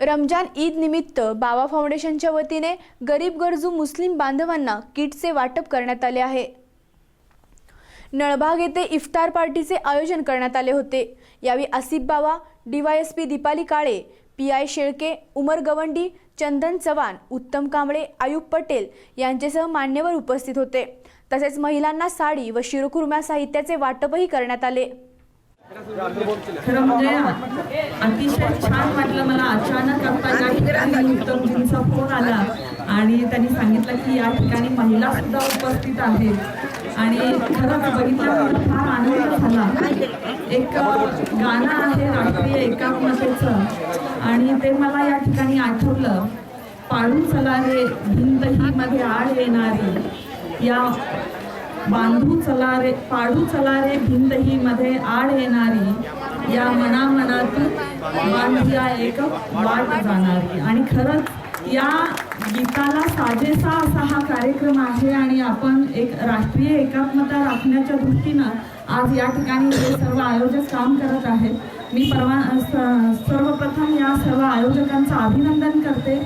रमजान ईद निमित्त बाबा फाउंडेशनच्या वतीने गरीब गरजू मुस्लिम बांधवांना किटचे वाटप करण्यात आले आहे. नळबाग येथे इफ्तार पार्टीचे आयोजन करण्यात आले होते. यावेळी Asif Bawa DYSP Deepali Kale P I Shelke Umar Gawandi Chandan Chavan उत्तम कांबळे आयुब पटेल यांच्यासह मान्यवर उपस्थित होते. तसेच महिलांना साडी व शिरखुर्म्या साहित्याचे वाटपही करण्यात आले. खरं म्हणजे अतिशय छान वाटलं मला. अचानक आता उत्तमजींचा फोन आला आणि त्यांनी सांगितलं की या ठिकाणी महिला सुद्धा उपस्थित आहेत. आणि खरंच बघितल्यानंतर फार आनंद झाला. एक गाणं आहे राष्ट्रीय एकात्मतेचं आणि ते मला या ठिकाणी आठवलं. पाळून चला रे भिंत ही मध्ये आड येणारी. या बांधू चला रे पाडू चला रे भिंत ही मध्ये आड येणारी. या मनामनातून बांधिया एक वाट जाणारी. आणि खरंच या गीताला साजेसा असा हा कार्यक्रम आहे आणि आपण एक राष्ट्रीय एकात्मता राखण्याच्या दृष्टीनं आज या ठिकाणी हे सर्व आयोजक काम करत आहेत. मी परवा सर्वप्रथम या सर्व आयोजकांचं अभिनंदन करते.